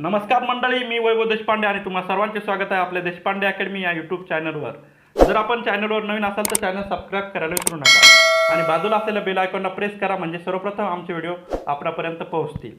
नमस्कार मंडळी मी वैभव देशपांडे आणि तुम्हा सर्वांचे स्वागत आहे आपल्या देशपांडे अकॅडमी या यूट्यूब चॅनलवर जर आपण चॅनलवर नवीन असाल तर चॅनल सबस्क्राईब करायला विसरू नका आणि बाजूला असलेल्या बेल आयकॉनला प्रेस करा म्हणजे सर्वप्रथम आमचे व्हिडिओ आपल्यापर्यंत पोहोचतील.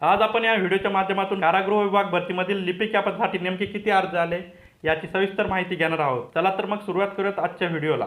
आज आपण या व्हिडिओच्या माध्यमातून कारागृह विभाग भरतीमधील लिपिक यापदासाठी नेमके किती अर्ज आले याची सविस्तर माहिती घेणार आहोत. चला तर मग सुरुवात करूयात आजच्या व्हिडिओला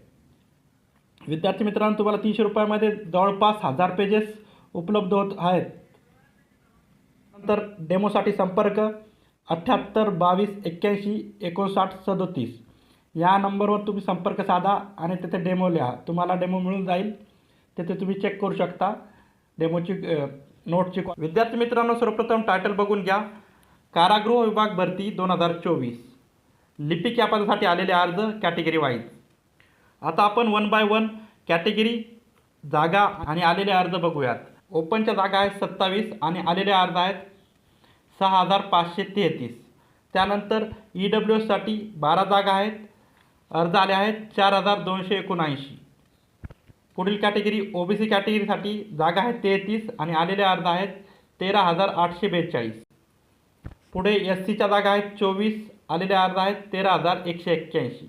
विद्यार्थी मित्रांनो तुम्हाला तीनशे रुपयामध्ये जवळपास हजार पेजेस उपलब्ध होत आहेत. नंतर डेमोसाठी संपर्क अठ्ठ्याहत्तर बावीस एक्क्याऐंशी एकोणसाठ सदोतीस. या नंबरवर तुम्ही संपर्क साधा आणि तिथे डेमो लिहा. तुम्हाला डेमो मिळून जाईल. तिथे तुम्ही चेक करू शकता. डेमोची नोटची विद्यार्थी मित्रांनो सर्वप्रथम टायटल बघून घ्या. कारागृह विभाग भरती दोन हजार चोवीस. लिपिक या पदासाठी आलेले अर्ज कॅटेगरी वाईज आता आपण वन बाय वन कॅटेगरी जागा आणि आलेले अर्ज बघूयात. ओपनच्या जागा आहेत सत्तावीस आणि आलेले अर्ज आहेत सहा हजार पाचशे तेहतीस. त्यानंतर ई डब्ल्यू एससाठी बारा जागा आहेत. अर्ज आले आहेत चार हजार दोनशे एकोणऐंशी. पुढील कॅटेगरी ओ बी सी कॅटेगरीसाठी जागा आहेत तेहतीस आणि आलेले अर्ज आहेत तेरा हजार आठशे बेचाळीस. पुढे एस सीच्या जागा आहेत चोवीस आलेले अर्ज आहेत तेरा हजार एकशे एक्क्याऐंशी.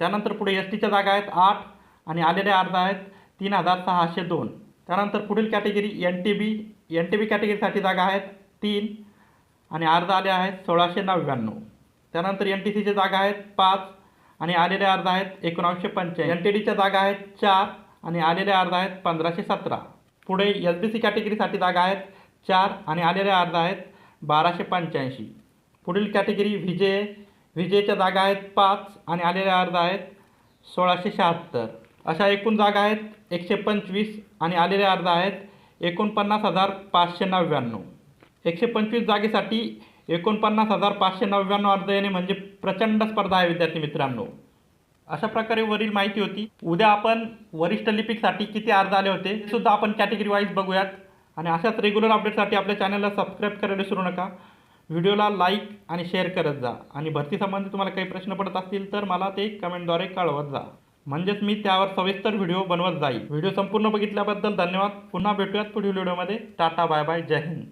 त्यानंतर पुढे एस टीच्या जागा आहेत आठ आणि आलेले अर्ज आहेत तीन हजार सहाशे दोन. त्यानंतर पुढील category N T B N T B कॅटेगरीसाठी जागा आहेत तीन आणि अर्ज आले आहेत सोळाशे नव्याण्णव. त्यानंतर एन टी सीच्या जागा आहेत पाच आणि आलेले अर्ज आहेत एकोणावीसशे पंच्याऐंशी. एन टी डीच्या जागा आहेत चार आणि आलेले अर्ज आहेत पंधराशे सतरा. पुढे एस बी सी कॅटेगरीसाठी जागा आहेत चार आणि आलेले अर्ज आहेत बाराशे पंच्याऐंशी. पुढील कॅटेगरी व्हिजे विजेच्या जागा आहेत पाच आणि आलेल्या अर्ज आहेत सोळाशे शहात्तर. अशा एकूण जागा आहेत एकशे पंचवीस आणि आलेले अर्ज आहेत एकोणपन्नास हजार पाचशे नव्याण्णव. एकशे पंचवीस जागेसाठी एकोणपन्नास हजार पाचशे नव्याण्णव अर्ज येणे म्हणजे प्रचंड स्पर्धा आहे विद्यार्थी मित्रांनो. अशा प्रकारे वरील माहिती होती. उद्या आपण वरिष्ठ लिपिकसाठी किती अर्ज आले होते सुद्धा आपण कॅटेगरी वाईज बघूयात. आणि अशाच रेग्युलर अपडेटसाठी आपल्या चॅनलला सबस्क्राईब करायला विसरू नका. व्हिडिओला लाईक आणि शेअर करत जा. आणि भरतीसंबंधी तुम्हाला काही प्रश्न पडत असतील तर मला ते कमेंटद्वारे कळवत जा. म्हणजेच मी त्यावर सविस्तर व्हिडिओ बनवत जाईल. व्हिडिओ संपूर्ण बघितल्याबद्दल धन्यवाद. पुन्हा भेटूयात पुढील व्हिडिओमध्ये. Tata bye bye. जय हिंद.